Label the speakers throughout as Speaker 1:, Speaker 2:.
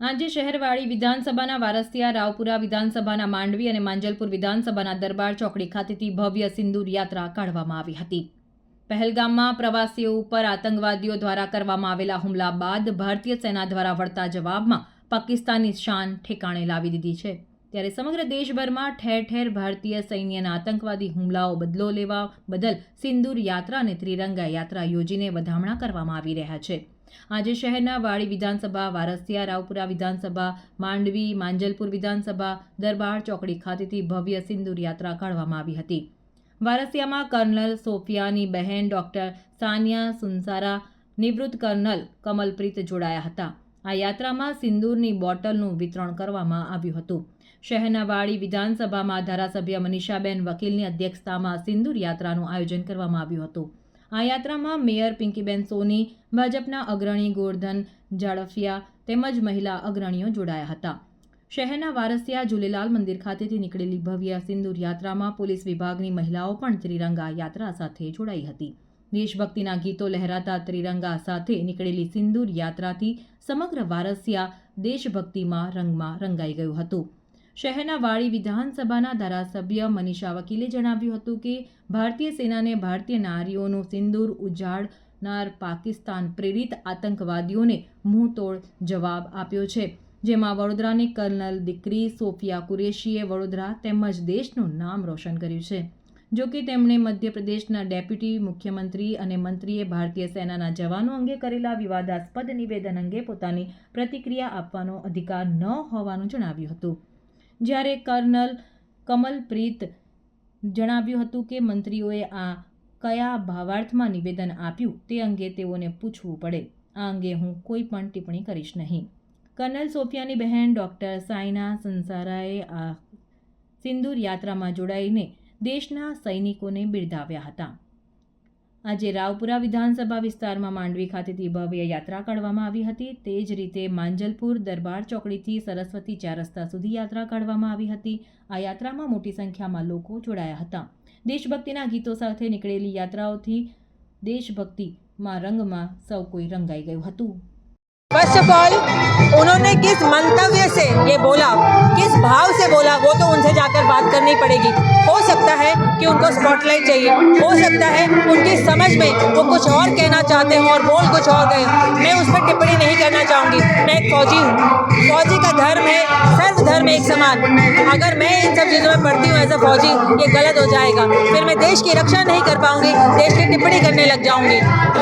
Speaker 1: આજે શહેરવાળી વિધાનસભાના વારસિયા, રાવપુરા વિધાનસભાના માંડવી અને માંજલપુર વિધાનસભાના દરબાર ચોકડી ખાતેથી ભવ્ય સિંદૂર યાત્રા કાઢવામાં આવી હતી. પહેલગામમાં પ્રવાસીઓ ઉપર આતંકવાદીઓ દ્વારા કરવામાં આવેલા હુમલા બાદ ભારતીય સેના દ્વારા વળતા જવાબમાં પાકિસ્તાનની શાન ઠેકાણે લાવી દીધી છે. ત્યારે સમગ્ર દેશભરમાં ઠેર ઠેર ભારતીય સૈન્યના આતંકવાદી હુમલાઓ બદલો લેવા બદલ સિંદૂર યાત્રા અને ત્રિરંગા યાત્રા યોજીને વધામણા કરવામાં આવી રહ્યા છે. આજે શહેરના વાડી વિધાનસભા, વારસિયા, રાવપુરા વિધાનસભા, માંડવી, માંજલપુર વિધાનસભા, દરબાર ચોકડી ખાતેથી ભવ્ય સિંદૂર યાત્રા કાઢવામાં આવી હતી. વારસિયામાં કર્નલ સોફિયાની બહેન ડોક્ટર સાનિયા સુનસારા, નિવૃત્ત કર્નલ કમલપ્રીત જોડાયા હતા. આ યાત્રામાં સિંદૂરની બોટલનું વિતરણ કરવામાં આવ્યું હતું. શહેરના વાડી વિધાનસભામાં ધારાસભ્ય મનીષાબેન વકીલની અધ્યક્ષતામાં સિંદૂર યાત્રાનું આયોજન કરવામાં આવ્યું હતું. આ યાત્રામાં મેયર પિંકીબેન સોની, ભાજપના અગ્રણી ગોરધન ઝાડફિયા તેમજ મહિલા અગ્રણીઓ જોડાયા હતા. શહેરના વારસિયા ઝૂલેલાલ મંદિર ખાતેથી નીકળેલી ભવ્ય સિંદૂર યાત્રામાં પોલીસ વિભાગની મહિલાઓ પણ ત્રિરંગા યાત્રા સાથે જોડાઈ હતી. દેશભક્તિના ગીતો લહેરાતા ત્રિરંગા સાથે નીકળેલી સિંદૂર યાત્રાથી સમગ્ર વારસિયા દેશભક્તિમાં રંગમાં રંગાઈ ગયું હતું. શહેરના વાડી વિધાનસભાના ધારાસભ્ય મનીષા વકીલે જણાવ્યું હતું કે, ભારતીય સેનાને ભારતીય નારીઓનું સિંદૂર ઉજાડનાર પાકિસ્તાન પ્રેરિત આતંકવાદીઓને મુંહતોડ જવાબ આપ્યો છે, જેમાં વડોદરાની કર્નલ દીકરી સોફિયા કુરેશીએ વડોદરા તેમજ દેશનું નામ રોશન કર્યું છે. જો કે તેમણે મધ્યપ્રદેશના ડેપ્યુટી મુખ્યમંત્રી અને મંત્રીએ ભારતીય સેનાના જવાનો અંગે કરેલા વિવાદાસ્પદ નિવેદન અંગે પોતાની પ્રતિક્રિયા આપવાનો અધિકાર ન હોવાનું જણાવ્યું હતું. જ્યારે કર્નલ કમલપ્રીત જણાવ્યું હતું કે મંત્રીઓએ આ કયા ભાવાર્થમાં નિવેદન આપ્યું તે અંગે તેઓને પૂછવું પડે. આ અંગે હું કોઈ પણ ટિપ્પણી કરીશ નહીં. કર્નલ સોફિયાની બહેન ડૉક્ટર સાયના સંસારાએ આ સિંદૂર યાત્રામાં જોડાઈને દેશના સૈનિકોને બિરદાવ્યા હતા. આજે રાવપુરા વિધાનસભા વિસ્તારમાં માંડવી ખાતેથી ભવ્ય યાત્રા કાઢવામાં આવી હતી તે જ રીતે માંજલપુર દરબાર ચોકડીથી સરસ્વતી ચાર રસ્તા સુધી યાત્રા કાઢવામાં આવી હતી આ યાત્રામાં મોટી સંખ્યામાં લોકો જોડાયા હતા દેશભક્તિના ગીતો સાથે નીકળેલી યાત્રાઓથી દેશભક્તિમાં રંગમાં સૌ કોઈ રંગાઈ ગયું હતું
Speaker 2: फर्स्ट ऑफ ऑल उन्होंने किस मंतव्य से ये बोला किस भाव से बोला वो तो उनसे जाकर बात करनी पड़ेगी। हो सकता है कि उनको स्पॉटलाइट चाहिए। हो सकता है उनकी समझ में वो कुछ और कहना चाहते हो और बोल कुछ और गए मैं उस पर टिप्पणी नहीं करना चाहूँगी। मैं एक फौजी हूँ। फौजी का धर्म है धर्म एक समान। अगर मैं इन सब चीज़ों में पढ़ती हूँ एज अ फौजी, ये गलत हो जाएगा। फिर मैं देश की रक्षा नहीं कर पाऊँगी, देश की टिप्पणी करने लग जाऊँगी।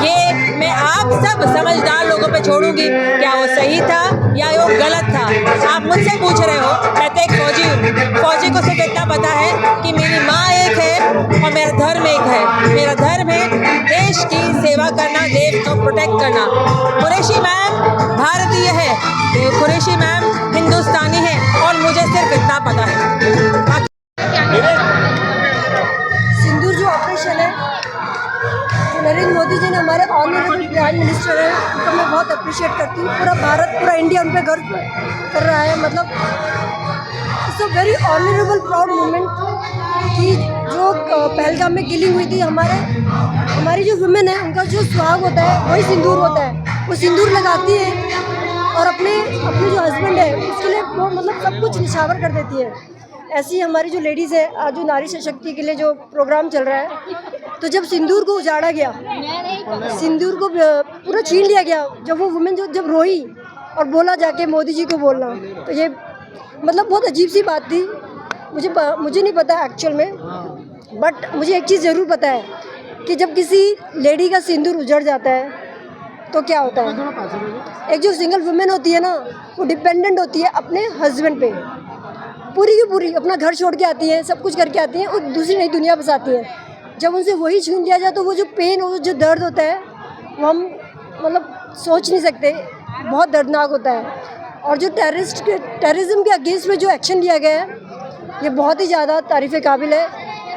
Speaker 2: ये मैं आप सब समझदार लोगों पे छोड़ूँगी। क्या वो सही था या वो गलत था? आप मुझसे पूछ रहे हो। मैं तो एक फौजी हूँ। फौजी को सिर्फ़ इतना पता है कि मेरी माँ एक है और मेरा धर्म एक है। मेरा धर्म है देश की सेवा करना, देश को प्रोटेक्ट करना। मुझे सिर्फ़ इतना पता है।
Speaker 3: सिंदूर जो ऑपरेशन है जो नरेंद्र मोदी जी ने हमारे ऑनरेबल प्राइम मिनिस्टर हैं उनको मैं बहुत अप्रिशिएट करती हूँ। पूरा भारत पूरा इंडिया उन पर गर्व कर रहा है। मतलब it's a very honourable proud moment कि जो पहलगाम में किलिंग हुई थी हमारे हमारी जो वुमेन है उनका जो सुहाग होता है वही सिंदूर होता है। वो सिंदूर लगाती है और अपने अपने जो हस्बैंड है, उसके लिए वो मतलब सब कुछ निछावर कर देती है। ऐसी हमारी जो लेडीज़ है, आज जो नारी सशक्ति के लिए जो प्रोग्राम चल रहा है तो जब सिंदूर को उजाड़ा गया, सिंदूर को पूरा छीन लिया गया, जब वो वुमेन जो, जब रोई और बोला जाके मोदी जी को बोलना तो ये मतलब बहुत अजीब सी बात थी। मुझे मुझे नहीं पता एक्चुअल में बट मुझे एक चीज़ ज़रूर पता है कि जब किसी लेडी का सिंदूर उजड़ जाता है तो क्या होता है? एक जो सिंगल वुमेन होती है ना, वो डिपेंडेंट होती है अपने हस्बैंड पे। पूरी की पूरी अपना घर छोड़ के आती हैं, सब कुछ करके आती हैं, और दूसरी नई दुनिया बसाती हैं। जब उनसे वही छीन लिया जाए तो वो जो पेन और जो दर्द होता है, वो हम मतलब सोच नहीं सकते। बहुत दर्दनाक होता है। और जो टेररिस्ट के टेररिज्म के अगेंस्ट में जो एक्शन लिया गया है, ये बहुत ही ज़्यादा तारीफ़ काबिल है,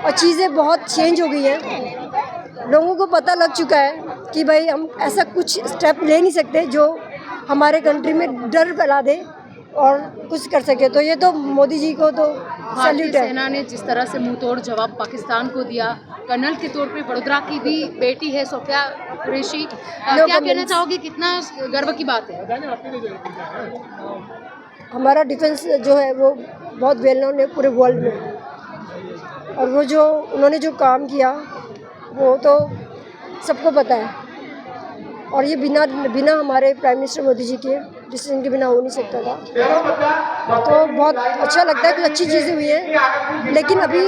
Speaker 3: और चीज़ें बहुत चेंज हो गई हैं। लोगों को पता लग चुका है कि भाई हम ऐसा कुछ स्टेप ले नहीं सकते जो हमारे कंट्री में डर फैला दे और कुछ कर सके। तो ये तो मोदी जी को तो
Speaker 4: भारतीय
Speaker 3: सैल्यूट है।
Speaker 4: सेना ने जिस तरह से मुँह तोड़ जवाब पाकिस्तान को दिया कर्नल के तौर पे वडोदरा की भी बेटी है सोफिया कुरैशी। क्या कहना. चाहोगे? कितना गर्व की बात है?
Speaker 3: हमारा डिफेंस जो है वो बहुत वेल नोन है पूरे वर्ल्ड में। और वो जो उन्होंने जो काम किया वो तो सबको पता है। और ये बिना बिना हमारे प्राइम मिनिस्टर मोदी जी के डिसीज़न के बिना हो नहीं सकता था। तो बहुत अच्छा लगता है कुछ अच्छी चीज़ें हुई हैं लेकिन अभी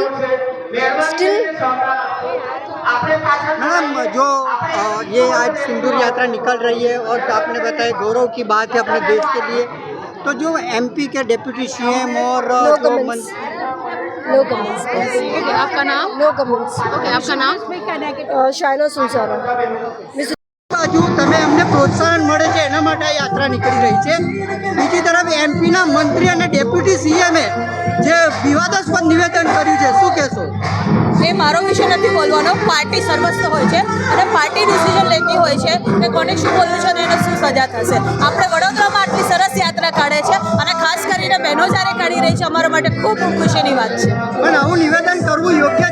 Speaker 3: स्टिल
Speaker 5: मैडम जो ये आज सिंदूर यात्रा निकल रही है और आपने बताया गौरव की बात है अपने देश के लिए तो जो एमपी के डिप्टी सीएम और अ,
Speaker 3: नो
Speaker 5: जो
Speaker 3: कमेंट्स
Speaker 5: मं-
Speaker 3: नो कमेंट्स
Speaker 4: ओके आपका नाम
Speaker 3: नो कमेंट्स
Speaker 4: ओके आपका नाम
Speaker 3: શાયના સુનસારા મિસ
Speaker 5: બાજુ તમે અમને પ્રોત્સાહન મળે છે એના માટે આ યાત્રા નીકળી રહી છે બીજી તરફ એમપીના મંત્રી અને ડેપ્યુટી સીએમએ જે વિવાદાસ્પદ નિવેદન કર્યું છે શું કહેશો
Speaker 2: એ મારો વિષય નથી બોલવાનો પાર્ટી સર્વસ્વ હોય છે અને પાર્ટી ડિસિઝન લેતી હોય છે કે કોને શું બોલવું છે અને એને શું સજા થશે આપણે વડોદરામાં અમારા માટે ખૂબ ખુશીની વાત છે.
Speaker 5: પણ આવું નિવેદન કરવું યોગ્ય